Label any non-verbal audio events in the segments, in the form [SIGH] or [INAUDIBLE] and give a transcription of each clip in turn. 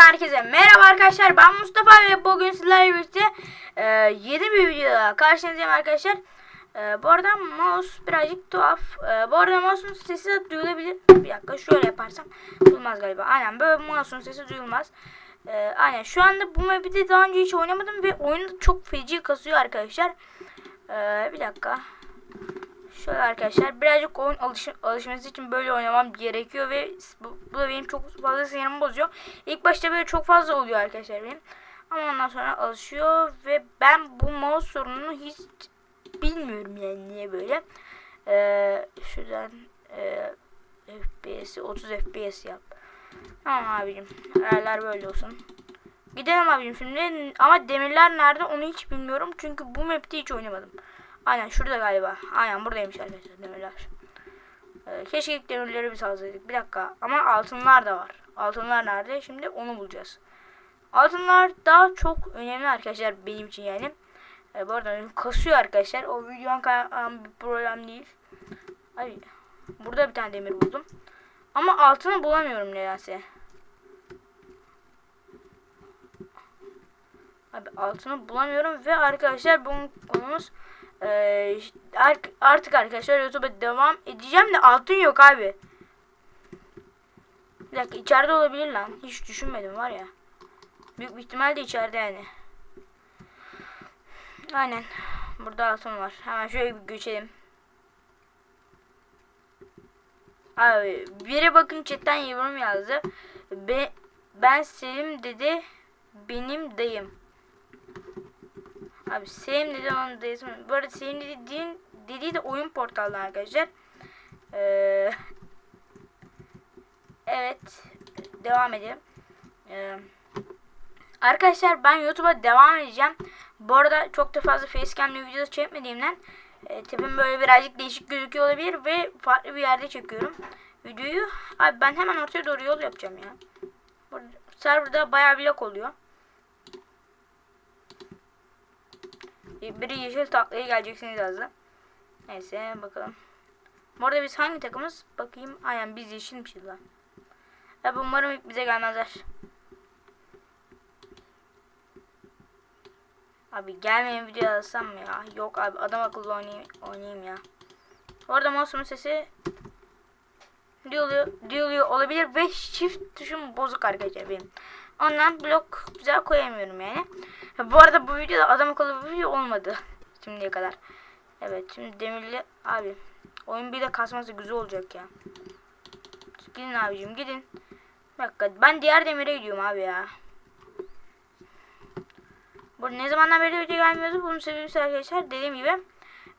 herkese merhaba arkadaşlar ben Mustafa ve bugün sizlerle birlikte e, yeni bir videoda karşınızdayım arkadaşlar. E, bu arada mouse birazcık tuhaf. E, bu arada mouse'un sesi de duyulabilir. Bir dakika şöyle yaparsam duyulmaz galiba. Aynen böyle mouse'un sesi duyulmaz. E, aynen şu anda bu map'i daha önce hiç oynamadım ve oyunu çok feci kasıyor arkadaşlar. E, bir dakika. Şöyle arkadaşlar birazcık oyun alış alışması için böyle oynamam gerekiyor ve bu, bu da benim çok fazla sinirimi bozuyor. İlk başta böyle çok fazla oluyor arkadaşlar benim. Ama ondan sonra alışıyor ve ben bu mouse sorununu hiç bilmiyorum yani niye böyle. Ee, şuradan e, FPS'i 30 FPS yap. Tamam abicim. Ayarlar böyle olsun. Gidelim abicim şimdi ama demirler nerede onu hiç bilmiyorum. Çünkü bu map'te hiç oynamadım. Aynen şurada galiba. Aynen buradaymış arkadaşlar demirler. Ee, keşke demirleri biz alsaydık. Bir dakika. Ama altınlar da var. Altınlar nerede? Şimdi onu bulacağız. Altınlar daha çok önemli arkadaşlar benim için yani. Ee, bu arada kasıyor arkadaşlar. O videonun bir problem değil. Abi burada bir tane demir buldum. Ama altını bulamıyorum nedense. Abi altını bulamıyorum ve arkadaşlar bunun konumuz ee, artık arkadaşlar YouTube'a devam edeceğim de altın yok abi. Bir dakika içeride olabilir lan. Hiç düşünmedim var ya. Büyük bir ihtimal de içeride yani. Aynen. Burada altın var. Hemen şöyle bir geçelim. Abi biri bakın chatten yorum yazdı. Be, ben Selim dedi. Benim dayım. Abi Selim dedi onun dayısı. Bu arada Selim dediğin, dediği de oyun portalı arkadaşlar. Ee, evet. Devam edelim. Ee, arkadaşlar ben YouTube'a devam edeceğim. Bu arada çok da fazla facecam'le video çekmediğimden e, tepem böyle birazcık değişik gözüküyor olabilir ve farklı bir yerde çekiyorum videoyu. Abi ben hemen ortaya doğru yol yapacağım ya. Burada serverda bayağı blok oluyor. Biri yeşil taklaya geleceksiniz yazdı. Neyse bakalım. Bu arada biz hangi takımız? Bakayım. Aynen biz yeşilmişiz lan. Ya umarım bize gelmezler. Abi gelmeyin video alsam mı ya? Yok abi adam akıllı oynayayım, oynayayım ya. Bu arada mouse'umun sesi diyor, diyor olabilir ve shift tuşum bozuk arkadaşlar benim. Ondan blok güzel koyamıyorum yani. Bu arada bu videoda adam akıllı bir video olmadı şimdiye kadar. Evet şimdi demirli abi oyun bir de kasması güzel olacak ya. Gidin abicim gidin. Bir dakika ben diğer demire gidiyorum abi ya. Bu ne zamandan beri video gelmiyordu bunun sebebi arkadaşlar dediğim gibi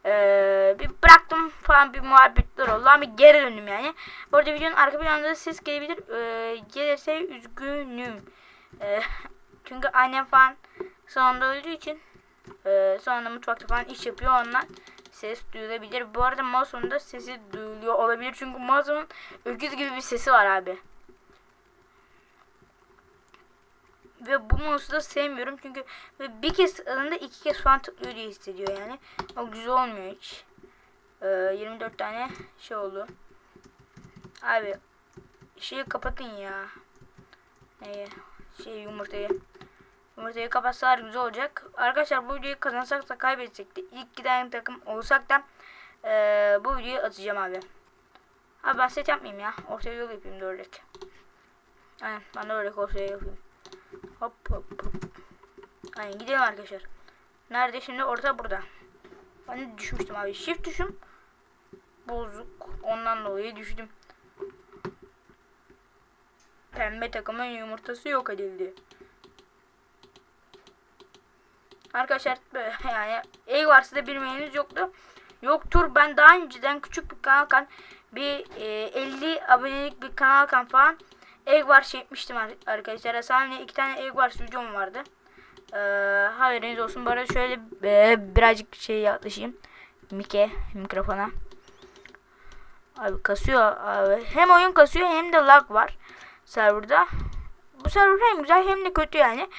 ee, bir bıraktım falan bir muhabbetler oldu ama geri döndüm yani. Bu arada videonun arka planında ses gelebilir. Ee, gelirse üzgünüm. Ee, [LAUGHS] çünkü annem falan sonunda öldüğü için e, sonunda mutfakta falan iş yapıyor ondan ses duyulabilir. Bu arada mouse'un da sesi duyuluyor olabilir. Çünkü mouse'un öküz gibi bir sesi var abi. Ve bu mouse'u da sevmiyorum çünkü bir kez tıkladığında iki kez falan tıklıyor diye hissediyor yani. O güzel olmuyor hiç. Ee, 24 tane şey oldu. Abi şeyi kapatın ya. Neyi? Şey yumurtayı. Yumurtayı kapatsalar güzel olacak. Arkadaşlar bu videoyu kazansak da kaybetsek de ilk giden takım olsak da ee, bu videoyu atacağım abi. Abi ben set yapmayayım ya. Ortaya yol yapayım ördek. Aynen ben ördek ortaya yapayım. Hop hop hop. Aynen gidelim arkadaşlar. Nerede şimdi? Orta burada. De düşmüştüm abi. Shift tuşum bozuk. Ondan dolayı düştüm. Pembe takımın yumurtası yok edildi. Arkadaşlar yani ev varsa da bilmeyeniniz yoktu. Yoktur. Ben daha önceden küçük bir kanalkan bir e, 50 abonelik bir kanalkan falan egg var çekmiştim arkadaşlar. Sadece iki tane egg var videom vardı. Ee, haberiniz olsun. Bu şöyle e, birazcık şey yaklaşayım. Mike mikrofona. Abi kasıyor abi. Hem oyun kasıyor hem de lag var serverda. Bu server hem güzel hem de kötü yani.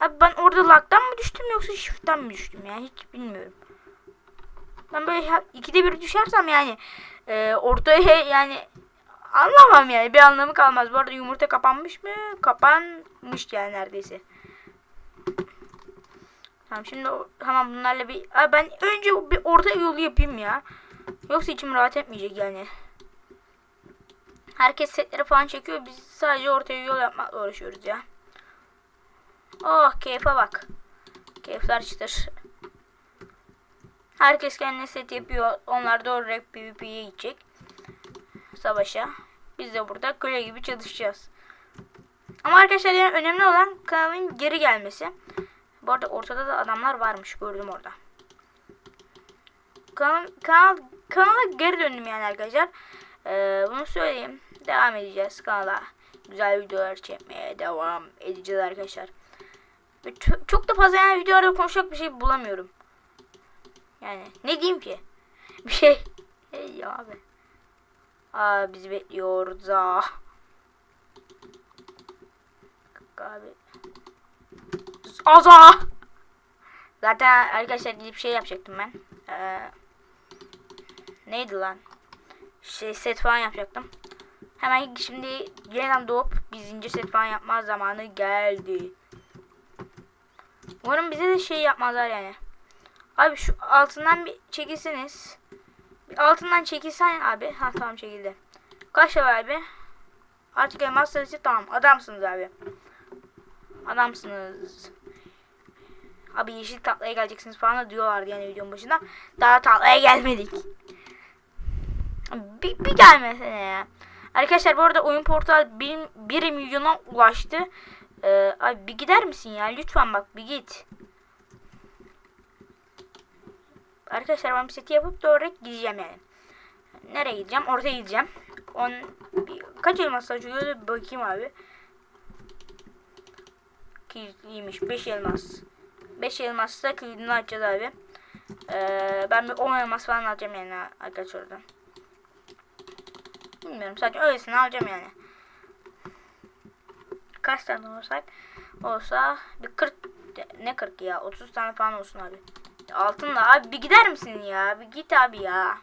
Abi ben orada lag'dan mı düştüm yoksa shift'ten mi düştüm yani hiç bilmiyorum. Ben böyle ikide bir düşersem yani e, ortaya [LAUGHS] yani anlamam yani. Bir anlamı kalmaz. Bu arada yumurta kapanmış mı? Kapanmış yani neredeyse. Tamam şimdi tamam bunlarla bir Aa, ben önce bir orta yolu yapayım ya. Yoksa içim rahat etmeyecek yani. Herkes setleri falan çekiyor. Biz sadece ortaya yol yapmakla uğraşıyoruz ya. Oh keyfe bak. Keyifler çıtır. Herkes kendine set yapıyor. Onlar da olarak PvP'ye gidecek. Savaşa. Biz de burada köle gibi çalışacağız. Ama arkadaşlar yani önemli olan kanalın geri gelmesi. Bu arada ortada da adamlar varmış. Gördüm orada. Kanal, kanal, kanala geri döndüm yani arkadaşlar. Ee, bunu söyleyeyim. Devam edeceğiz kanala. Güzel videolar çekmeye devam edeceğiz arkadaşlar. Çok, da fazla yani videolarda konuşacak bir şey bulamıyorum. Yani ne diyeyim ki? [LAUGHS] Bir şey. Hey abi. Aa bizi bekliyoruz ah. Abi. Aza. Zaten arkadaşlar gidip şey yapacaktım ben. Ee, neydi lan? Şey set falan yapacaktım. Hemen şimdi yeniden doğup bir zincir set falan yapma zamanı geldi. Umarım bize de şey yapmazlar yani. Abi şu altından bir çekilseniz. Altından çekilsen abi. Ha tamam çekildi. Kaç var abi? Artık elmas sayısı tamam. Adamsınız abi. Adamsınız. Abi yeşil tatlaya geleceksiniz falan da diyorlardı yani videonun başında. Daha tatlaya gelmedik. Bir, bir gelmesene ya. Arkadaşlar bu arada oyun portal 1, 1 milyona ulaştı. Ee, abi bir gider misin ya? Lütfen bak bir git. Arkadaşlar ben bir seti yapıp doğru gideceğim yani. Nereye gideceğim? Ortaya gideceğim. On, bir, kaç elmas açıyor? Bir bakayım abi. Kilitliymiş. 5 elmas. 5 elmasla kilidini açacağız abi. Ee, ben bir 10 elmas falan alacağım yani arkadaşlar. Bilmiyorum sadece öylesine alacağım yani. Kaç tane olsak olsa bir 40 ne 40 ya 30 tane falan olsun abi. Altınla abi bir gider misin ya? Bir git abi ya.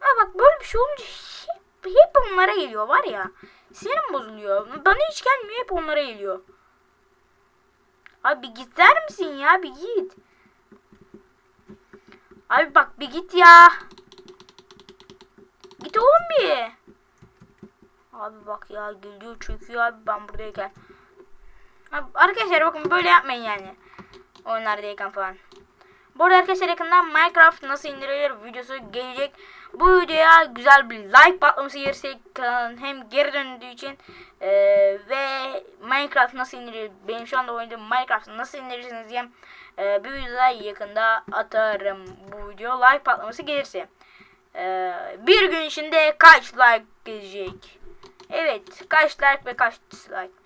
Ha bak böyle bir şey olunca hep, hep onlara geliyor var ya. Sinirim bozuluyor. Bana hiç gelmiyor hep onlara geliyor. Abi bir gider misin ya? Bir git. Abi bak bir git ya. Git oğlum bir. Abi bak ya geliyor çöküyor abi ben buradayken. Abi arkadaşlar bakın böyle yapmayın yani. Oyunlardayken falan. Bu arada arkadaşlar yakında Minecraft nasıl indirilir videosu gelecek. Bu videoya güzel bir like patlaması gelirse kanalın hem geri döndüğü için e, ve Minecraft nasıl indirilir benim şu anda oynadığım Minecraft nasıl indirirsiniz diye e, bir videoda yakında atarım bu video like patlaması gelirse. E, bir gün içinde kaç like gelecek? Evet kaç like ve kaç dislike?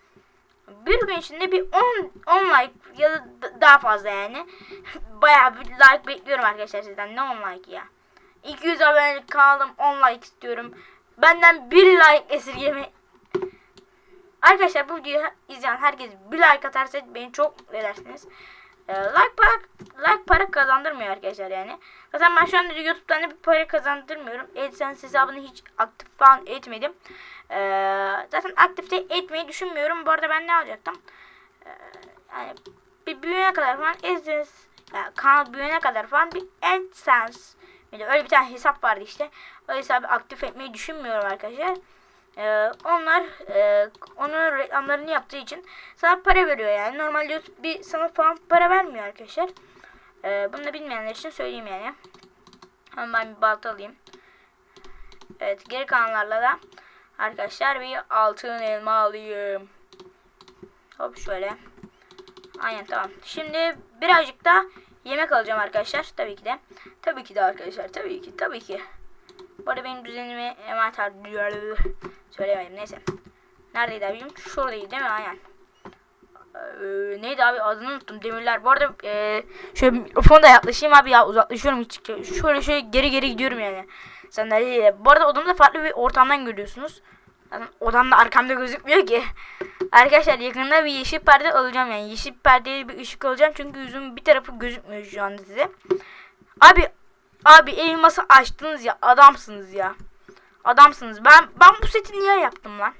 bir gün içinde bir 10 10 like ya da daha fazla yani. [LAUGHS] Bayağı bir like bekliyorum arkadaşlar sizden. Ne 10 like ya? 200 abonelik kanalım 10 like istiyorum. Benden bir like esirgeme. Arkadaşlar bu videoyu izleyen herkes bir like atarsa beni çok edersiniz. Ee, like para like para kazandırmıyor arkadaşlar yani. Zaten ben şu anda YouTube'dan da bir para kazandırmıyorum. AdSense hesabını hiç aktif falan etmedim. Ee, zaten aktifte etmeyi düşünmüyorum. Bu arada ben ne alacaktım? Ee, yani bir büyüyene kadar falan AdSense yani kanal büyüyene kadar falan bir AdSense de öyle bir tane hesap vardı işte. O hesabı aktif etmeyi düşünmüyorum arkadaşlar. Ee, onlar e, onun reklamlarını yaptığı için sana para veriyor yani. Normalde YouTube bir sana falan para vermiyor arkadaşlar. Ee, bunu da bilmeyenler için söyleyeyim yani. Hemen ben bir balta alayım. Evet geri kalanlarla da arkadaşlar bir altın elma alayım. Hop şöyle. Aynen tamam. Şimdi birazcık da yemek alacağım arkadaşlar. Tabii ki de. Tabii ki de arkadaşlar. Tabii ki. Tabii ki. Bu arada benim düzenimi envanter söylemedim. Neyse. Neredeydi abim? Şuradaydı değil mi? Aynen. Ee, neydi abi adını unuttum demirler. Bu arada e, şöyle mikrofona da yaklaşayım abi ya uzaklaşıyorum. Şöyle şöyle geri geri gidiyorum yani. Sandalyeyle. Bu arada odamda farklı bir ortamdan görüyorsunuz. Zaten odamda arkamda gözükmüyor ki. Arkadaşlar yakında bir yeşil perde alacağım yani. Yeşil perdeli bir ışık alacağım çünkü yüzümün bir tarafı gözükmüyor şu anda size. Abi abi elması açtınız ya adamsınız ya. Adamsınız. Ben ben bu seti niye yaptım lan?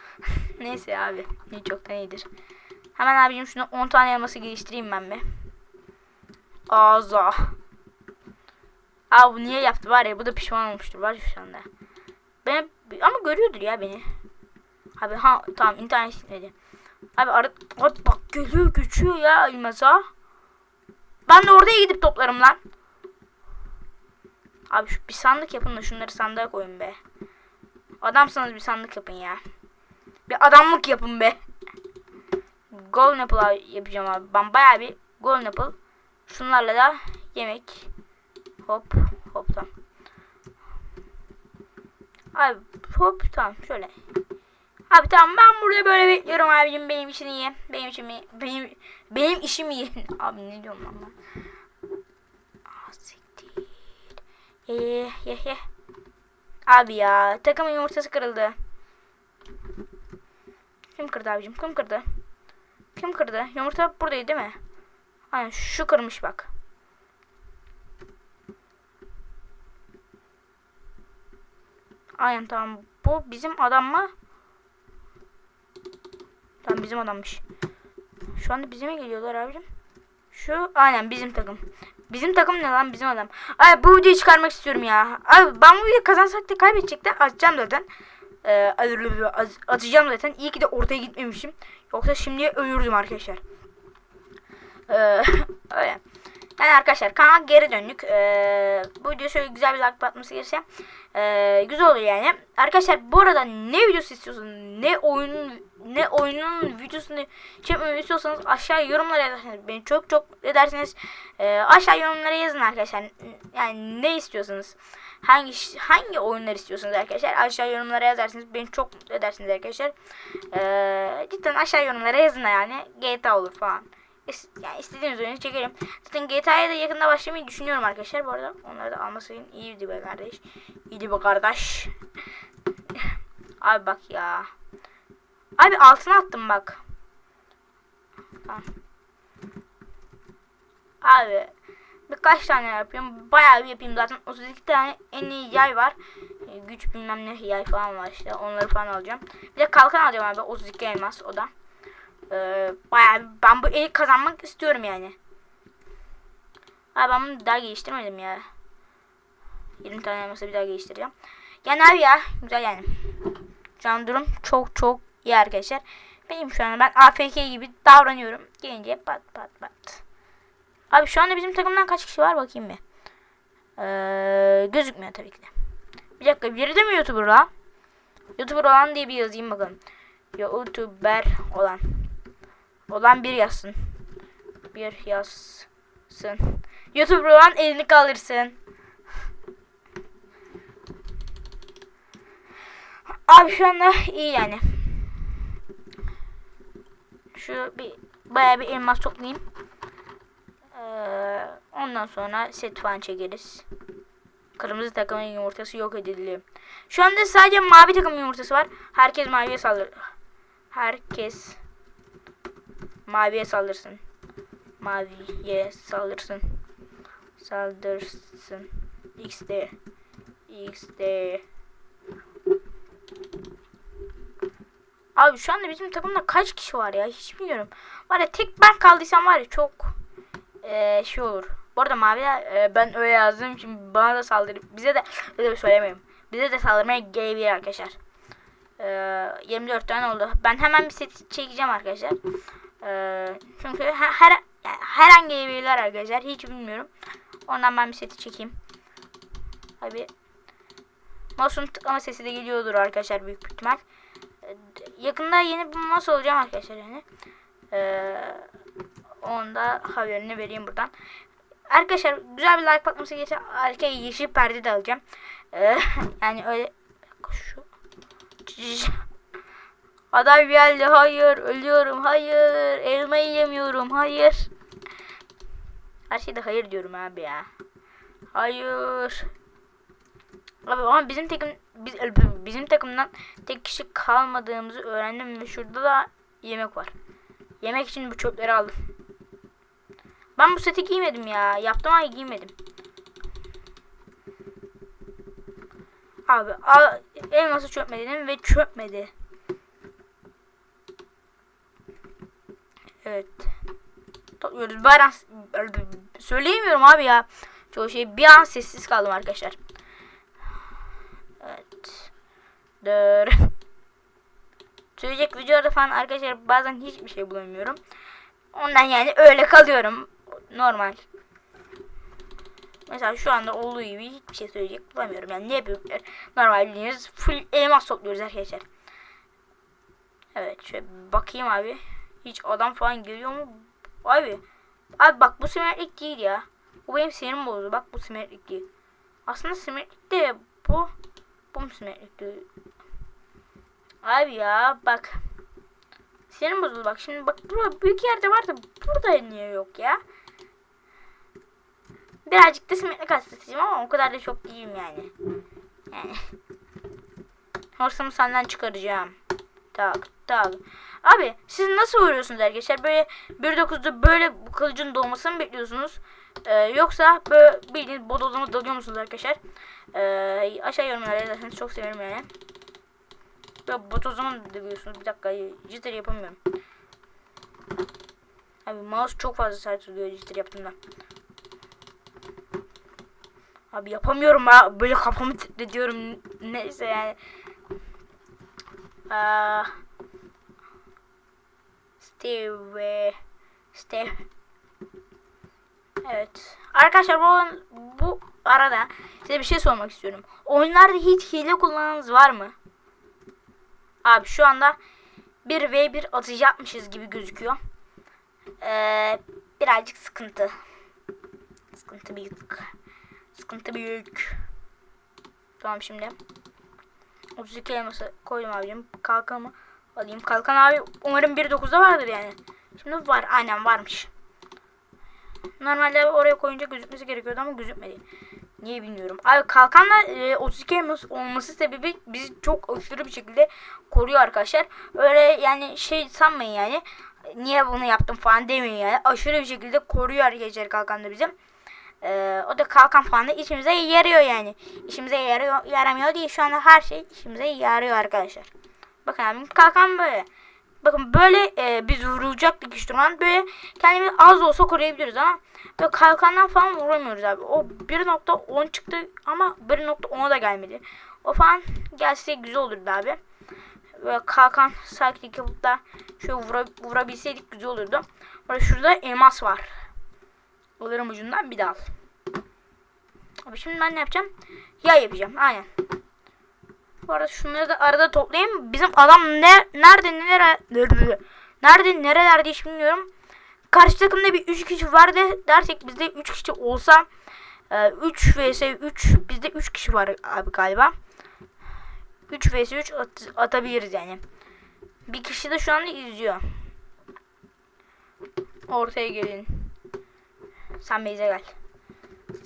[LAUGHS] Neyse abi. Ne çoktan iyidir. Hemen abicim şunu 10 tane elması geliştireyim ben bir. Ağza. Abi bu niye yaptı var ya bu da pişman olmuştur var şu anda. Ben ama görüyordur ya beni. Abi ha tamam internet gitmedi. Abi ara abi bak geliyor geçiyor ya elmasa. Ben de oraya gidip toplarım lan. Abi şu bir sandık yapın da şunları sandığa koyun be. Adamsanız bir sandık yapın ya. Bir adamlık yapın be. Golden apple yapacağım abi. Ben bayağı bir golden apple. Şunlarla da yemek. Hop hop tamam. Abi hop tamam şöyle. Abi tamam ben burada böyle bekliyorum abicim benim için iyi. Benim için iyi. Benim, benim işim iyi. [LAUGHS] abi ne diyorum lan ben. Ah siktir. Ye ye ye ye. Abi ya takımın yumurtası kırıldı. Kim kırdı abicim? Kim kırdı? Kim kırdı? Yumurta buradaydı değil mi? Aynen şu kırmış bak. Aynen tamam. Bu bizim adam mı? Tamam bizim adammış. Şu anda bize geliyorlar abicim? Şu aynen bizim takım. Bizim takım ne lan bizim adam. Ay bu videoyu çıkarmak istiyorum ya. Abi ben bu videoyu kazansak da kaybedecek de atacağım zaten. Ee, atacağım zaten. İyi ki de ortaya gitmemişim. Yoksa şimdiye ölürdüm arkadaşlar. Ee, [LAUGHS] öyle. Yani arkadaşlar kanala geri döndük. Ee, bu video şöyle güzel bir like atması gelirse ee, güzel olur yani. Arkadaşlar bu arada ne videosu istiyorsanız ne oyunun ne oyunun videosunu çekmemi istiyorsanız aşağı yorumlara yazarsanız beni çok çok ederseniz e, aşağı yorumlara yazın arkadaşlar. Yani ne istiyorsanız hangi hangi oyunlar istiyorsanız arkadaşlar aşağı yorumlara yazarsınız beni çok mutlu edersiniz arkadaşlar. E, cidden aşağı yorumlara yazın yani GTA olur falan. Yani istediğiniz oyunu çekerim. Zaten GTA'ya da yakında başlamayı düşünüyorum arkadaşlar. Bu arada onları da almasayın iyiydi be kardeş. İyiydi be kardeş. Abi bak ya. Abi altına attım bak. Tamam. Abi birkaç tane yapıyorum. Bayağı bir yapayım zaten. 32 tane en iyi yay var. E, güç bilmem ne yay falan var işte. Onları falan alacağım. Bir de kalkan alacağım abi. 32 elmas o da. Ee, bayağı ben bu eli kazanmak istiyorum yani. Abi ben bunu daha geliştirmedim ya. 20 tane elması bir daha geliştireceğim. Yani abi ya güzel yani. Can durum çok çok iyi arkadaşlar. Benim şu an ben AFK gibi davranıyorum. Gelince pat pat pat. Abi şu anda bizim takımdan kaç kişi var bakayım bir. Ee, gözükmüyor tabii ki. Bir dakika biri de mi YouTuber lan? YouTuber olan diye bir yazayım bakalım. YouTuber olan. Olan bir yazsın. Bir yazsın. YouTuber olan elini kaldırsın. Abi şu anda iyi yani. Şu bir bayağı bir elmas toplayayım. Ondan sonra set falan çekeriz. Kırmızı takımın yumurtası yok edildi. Şu anda sadece mavi takımın yumurtası var. Herkes maviye saldır. Herkes maviye saldırsın. Maviye saldırsın. Saldırsın. XD. XD. Abi şu anda bizim takımda kaç kişi var ya hiç bilmiyorum. Var ya tek ben kaldıysam var ya çok ee, şey olur. Bu arada mavi e, ben öyle yazdım şimdi bana da saldırı bize de öyle söylemiyorum. Bize de saldırmaya gelebilir arkadaşlar. Ee, 24 tane oldu. Ben hemen bir set çekeceğim arkadaşlar. Ee, çünkü her, her yani her an gelebilirler arkadaşlar. Hiç bilmiyorum. Ondan ben bir seti çekeyim. Abi Mouse'un tıklama sesi de geliyordur arkadaşlar büyük ihtimal. Ee, yakında yeni bir mouse olacağım arkadaşlar yani. Ee, onun da haberini vereyim buradan. Arkadaşlar güzel bir like patlaması geçer. Arkaya yeşil perde de alacağım. Ee, [LAUGHS] yani öyle şu Adam geldi. Hayır. Ölüyorum. Hayır. Elma yiyemiyorum. Hayır. Her şeyde hayır diyorum abi ya. Hayır. Abi ama bizim takım biz, bizim takımdan tek kişi kalmadığımızı öğrendim ve şurada da yemek var. Yemek için bu çöpleri aldım. Ben bu seti giymedim ya. Yaptım ama giymedim. Abi al, elması çökme dedim ve çökmedi. Evet. Topluyoruz. Bir an söyleyemiyorum abi ya. Çoğu şey bir an sessiz kaldım arkadaşlar. Evet. Dur. [LAUGHS] Söyleyecek videoda falan arkadaşlar bazen hiçbir şey bulamıyorum. Ondan yani öyle kalıyorum. Normal. Mesela şu anda olduğu gibi hiçbir şey söyleyecek bulamıyorum. Yani ne yapıyorum? Normal bildiğiniz full elmas topluyoruz arkadaşlar. Evet şöyle bakayım abi. Hiç adam falan geliyor mu? Abi. Abi bak bu simetrik değil ya. Bu benim sinirim bozdu. Bak bu simetrik değil. Aslında simetrik de bu. Bu mu simetrik değil? Abi ya bak. Sinirim bozuldu bak. Şimdi bak burada büyük yerde vardı. Burada niye yok ya? Birazcık da simetrik hastasıyım ama o kadar da çok değilim yani. Yani. Hırsımı senden çıkaracağım. Tak tak. Abi siz nasıl vuruyorsunuz arkadaşlar? Böyle 1.9'da böyle bu kılıcın doğmasını bekliyorsunuz? Ee, yoksa böyle bildiğiniz bodozlama dalıyor musunuz arkadaşlar? Ee, aşağı yorumlara yazarsanız çok severim yani. Böyle bodozlama mı dalıyorsunuz? Bir dakika jitter yapamıyorum. Abi mouse çok fazla sert oluyor jitter yaptığımda. Abi yapamıyorum ha. Böyle kafamı titretiyorum. Neyse yani. Aa, Steve. Steve. Evet. Arkadaşlar bu, bu arada size bir şey sormak istiyorum. Oyunlarda hiç hile kullananınız var mı? Abi şu anda 1v1 atış yapmışız gibi gözüküyor. Ee, birazcık sıkıntı. Sıkıntı büyük. Sıkıntı büyük. Tamam şimdi. 32 elması koydum abicim. Kalkanımı alayım. Kalkan abi umarım 1.9'da vardır yani. Şimdi var. Aynen varmış. Normalde oraya koyunca gözükmesi gerekiyordu ama gözükmedi. Niye bilmiyorum. Abi kalkanla e, 32 elmas olması sebebi bizi çok aşırı bir şekilde koruyor arkadaşlar. Öyle yani şey sanmayın yani. Niye bunu yaptım falan demeyin yani. Aşırı bir şekilde koruyor arkadaşlar kalkanla bizim. Ee, o da kalkan falan da işimize yarıyor yani. İşimize yarıyor, yaramıyor değil. Şu anda her şey işimize yarıyor arkadaşlar. Bakın abim kalkan böyle. Bakın böyle e, biz vurulacaktık işte an böyle kendimizi az olsa koruyabiliyoruz ama böyle kalkandan falan vuramıyoruz abi. O 1.10 çıktı ama 1.10'a da gelmedi. O falan gelse güzel olurdu abi. Böyle kalkan sakinlik yapıp da şöyle vura, vurabilseydik güzel olurdu. Burada şurada elmas var. Alırım ucundan bir dal. Abi şimdi ben ne yapacağım? Yay yapacağım. Aynen. Bu arada şunları da arada toplayayım. Bizim adam ne nerede neler nerede nerelerde hiç bilmiyorum. Karşı takımda bir 3 kişi vardı dersek bizde 3 kişi olsa 3 vs 3 bizde 3 kişi var abi galiba. 3 vs 3 at, atabiliriz yani. Bir kişi de şu anda izliyor. Ortaya gelin. Sen Beyze gel.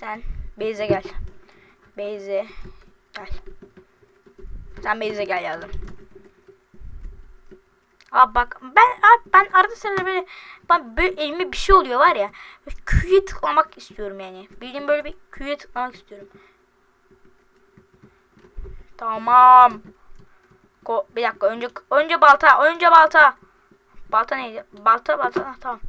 Sen Beyze gel. Beyze gel. Sen Beyze gel yazdım. Abi bak ben abi ben arada sırada böyle ben böyle elime bir şey oluyor var ya. Küye tıklamak istiyorum yani. Bildiğim böyle bir küye tıklamak istiyorum. Tamam. Ko bir dakika önce önce balta önce balta. Balta neydi? Balta balta ha, tamam.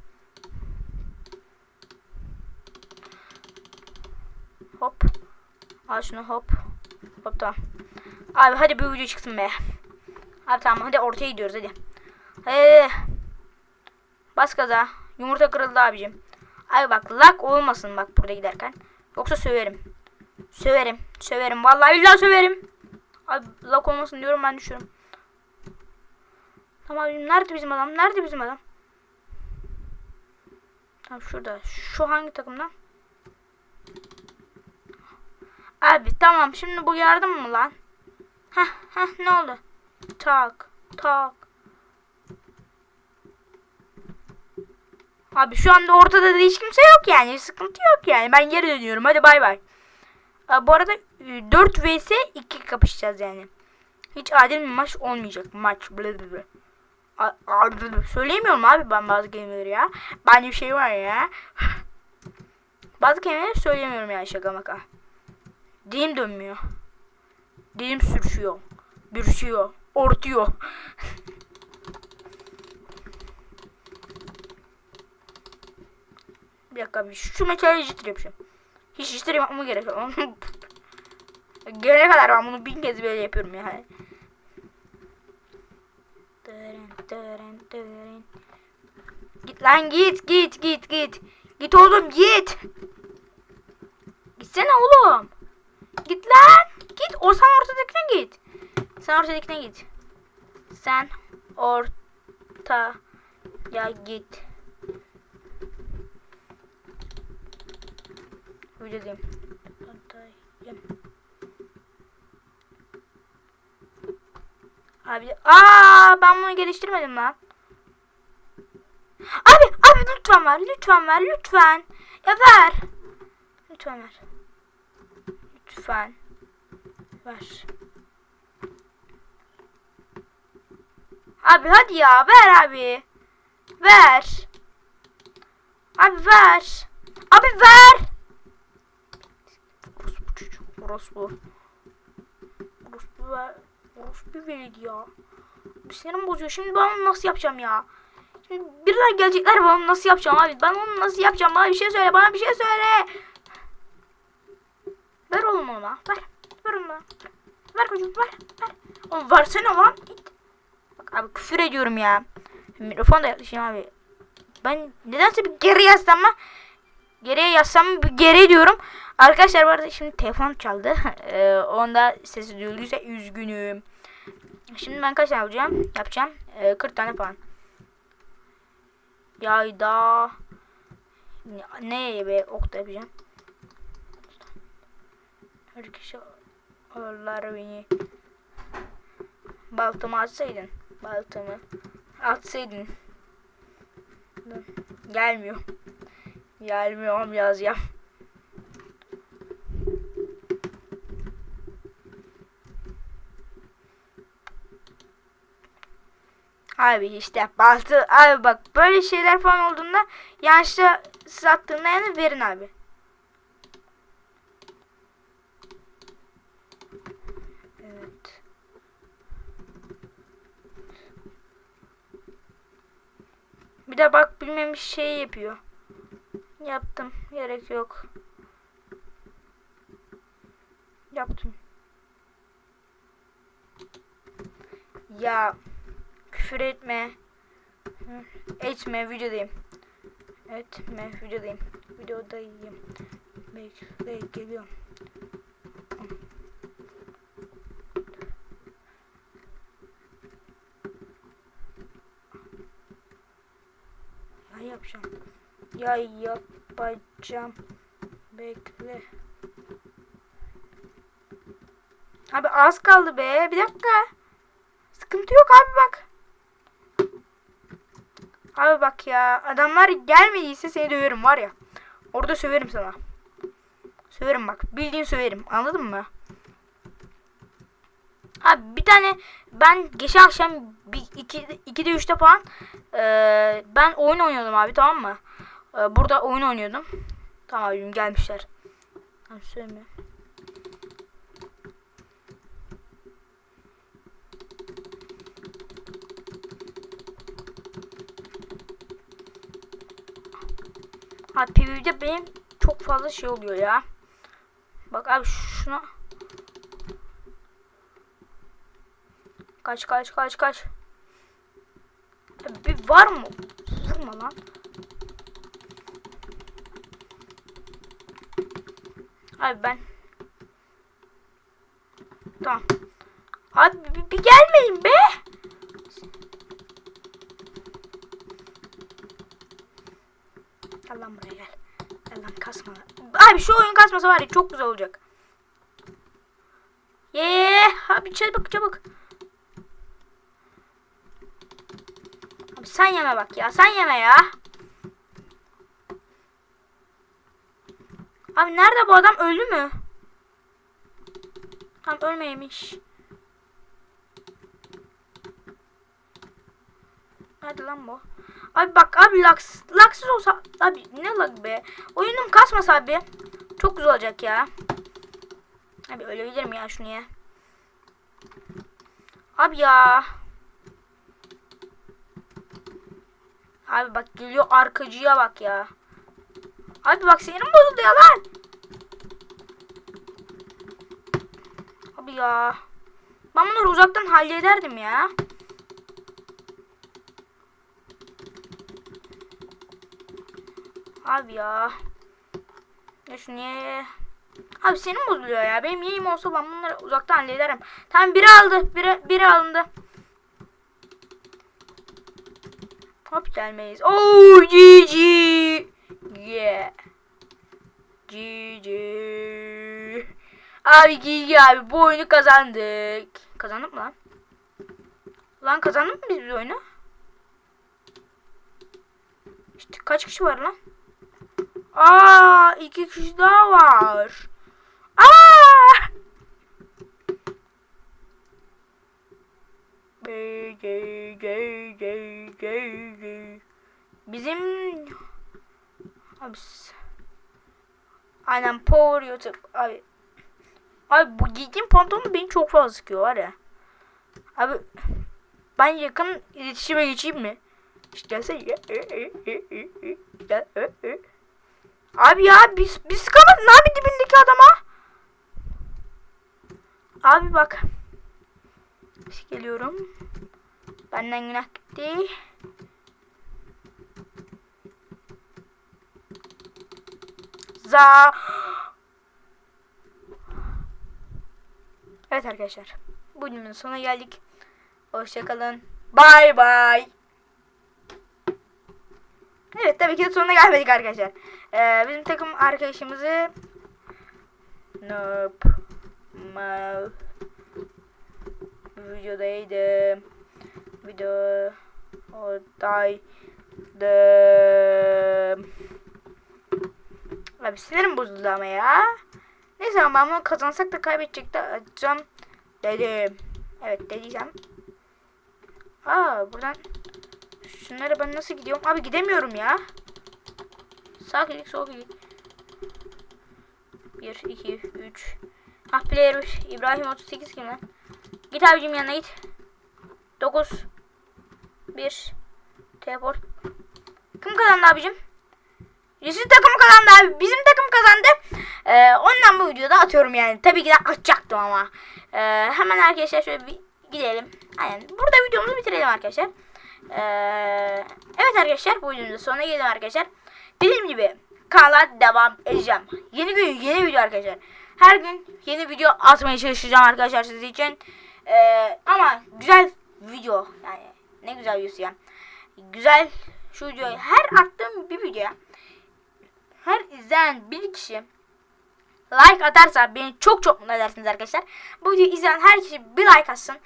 Hop. Al şunu hop. Hop tamam. Abi hadi bir video çıksın be. Abi tamam hadi ortaya gidiyoruz hadi. Hadi. Bas gaza. Yumurta kırıldı abicim. Abi bak lak olmasın bak burada giderken. Yoksa söverim. Söverim. Söverim. Vallahi billahi söverim. Abi lak olmasın diyorum ben düşüyorum. Tamam abim nerede bizim adam? Nerede bizim adam? Tamam şurada. Şu hangi takımdan? Abi tamam şimdi bu yardım mı lan? Heh heh ne oldu? Tak tak. Abi şu anda ortada da hiç kimse yok yani. Sıkıntı yok yani. Ben geri dönüyorum. Hadi bay bay. Bu arada 4 vs 2 kapışacağız yani. Hiç adil bir maç olmayacak. Maç. Blablabla. Söyleyemiyorum abi ben bazı kelimeleri ya. Bende bir şey var ya. bazı kelimeleri söyleyemiyorum yani şaka maka. Dilim dönmüyor. Dilim sürüşüyor. Bürüşüyor. Ortuyor. [LAUGHS] bir dakika bir şu meçhale jitter yapacağım. Hiç jitter yapmama gerek yok. [LAUGHS] Gelene kadar ben bunu bin kez böyle yapıyorum yani. Dırın, dırın, dırın. Git lan git git git git. Git oğlum git. Gitsene oğlum. Git lan. Git. O sen ortadakine git. Sen ortadakine git. Sen ortaya git. Videodayım. Ortayım. Abi, aa ben bunu geliştirmedim lan. Abi, abi lütfen ver, lütfen ver, lütfen. Ya ver. Lütfen ver. Lütfen. Ver. Abi hadi ya ver abi. Ver. Abi ver. Abi ver. Orospu çocuk. Orospu. Orospu ver. Orospu verildi ya. Bir sinirim bozuyor. Şimdi ben onu nasıl yapacağım ya? Şimdi biriler gelecekler ben onu nasıl yapacağım abi? Ben onu nasıl yapacağım? Bana bir şey söyle. Bana bir şey söyle. Ver oğlum bana. Ver. Ver bana. Ver çocuğum ver. Ver. Oğlum versene lan. Git. Bak abi küfür ediyorum ya. Mikrofon da yaklaşayım abi. Ben nedense bir geri yazsam Geriye yazsam bir geri diyorum. Arkadaşlar bu şimdi telefon çaldı. [LAUGHS] Ee, onda sesi duyulduysa üzgünüm. Şimdi ben kaç tane yapacağım? Ee, 40 tane falan. Yayda. Ne be okta yapacağım. Arkadaşlar onlar beni. Baltamı atsaydın. Baltamı atsaydın. Gelmiyor. Gelmiyorum yazacağım. Abi işte baltı abi bak böyle şeyler falan olduğunda yanlışla sattığında yani verin abi. Evet. Bir de bak bilmemiş şey yapıyor. Yaptım. Gerek yok. Yaptım. Ya küfür etme. Etme videodayım. Etme videodayım. Videodayım. Bekle geliyorum. Yapacağım. Ya yapacağım. Bekle. Abi az kaldı be. Bir dakika. Sıkıntı yok abi bak. Abi bak ya. Adamlar gelmediyse seni döverim var ya. Orada söverim sana. Söverim bak. Bildiğin söverim. Anladın mı? Abi bir tane ben geçen akşam bir, iki, ikide üçte falan e, ben oyun oynuyordum abi tamam mı? E, burada oyun oynuyordum. Tamam abim gelmişler. Tamam söylemiyorum. Ha PvP'de benim çok fazla şey oluyor ya. Bak abi şuna. Kaç kaç kaç kaç. Bir var mı? Vurma lan. Abi ben. Tamam. Abi bir, bir gelmeyin be. Gel lan buraya gel. Gel lan kasma. Abi şu oyun kasmasa var ya çok güzel olacak. Yeee. Abi çabuk çabuk. Abi sen yeme bak ya. Sen yeme ya. Abi nerede bu adam? Öldü mü? Tam ölmemiş. Nerede lan bu? Abi bak abi laks, laksız olsa abi ne lag be. Oyunum kasmasa abi. Çok güzel olacak ya. Abi ölebilirim ya şunu ya. Abi ya. Abi bak geliyor arkacıya bak ya. Abi bak sinirim bozuldu ya lan. Abi ya. Ben bunları uzaktan hallederdim ya. Abi ya. Ya şu niye? Abi senin bozuluyor ya. Benim yeğim olsa ben bunları uzaktan hallederim. Tamam biri aldı. Biri, biri alındı. Hop gelmeyiz. Oh GG. Yeah. GG. Abi GG abi bu oyunu kazandık. Kazandık mı lan? Lan kazandık mı biz bu oyunu? İşte kaç kişi var lan? Aa, iki kişi daha var. Aa! Bizim abi Aynen Power YouTube abi. Abi bu giydiğim pantolon beni çok fazla sıkıyor var ya. Abi ben yakın iletişime geçeyim mi? İşte gelsene. Gel. Abi ya biz biz sıkamadın abi dibindeki adama. Abi bak. Biz geliyorum. Benden günah gitti. Za. Evet arkadaşlar. Bu videonun sonuna geldik. Hoşçakalın. Bay bay. Evet tabii ki de sonuna gelmedik arkadaşlar. Ee, bizim takım arkadaşımızı Nope. Mal. Videodaydı. Video odaydım. Abi sinirim bozuldu ama ya. Neyse ama ben bunu kazansak da kaybedecek de açacağım dedim. Evet dediysem. Aa buradan şunlara ben nasıl gidiyorum? Abi gidemiyorum ya. Sağ klik sol klik. 1, 2, 3. Ah player 3. İbrahim 38 kim lan? Git abicim yanına git. 9. 1. Teleport. Kim kazandı abicim? Yeşil takım kazandı abi. Bizim takım kazandı. Ee, ondan bu videoda atıyorum yani. Tabii ki de atacaktım ama. Ee, hemen arkadaşlar şöyle bir gidelim. Aynen. Burada videomuzu bitirelim arkadaşlar. Ee, evet arkadaşlar bu videonun sonuna geldim arkadaşlar. Dediğim gibi kanala devam edeceğim. Yeni gün yeni video arkadaşlar. Her gün yeni video atmaya çalışacağım arkadaşlar siz için. Ee, ama güzel video yani ne güzel videosu ya. Güzel şu videoyu her attığım bir videoya her izleyen bir kişi like atarsa beni çok çok mutlu edersiniz arkadaşlar. Bu videoyu izleyen her kişi bir like atsın.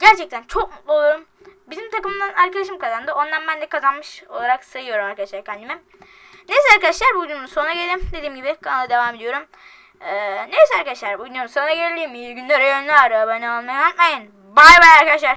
Gerçekten çok mutlu olurum. Bizim takımdan arkadaşım kazandı. Ondan ben de kazanmış olarak sayıyorum arkadaşlar kendime. Neyse arkadaşlar bu videonun sonuna gelelim. Dediğim gibi kanala devam ediyorum. Ee, neyse arkadaşlar bu videonun sonuna gelelim. İyi günler, iyi günler. Abone olmayı unutmayın. Bay bay arkadaşlar.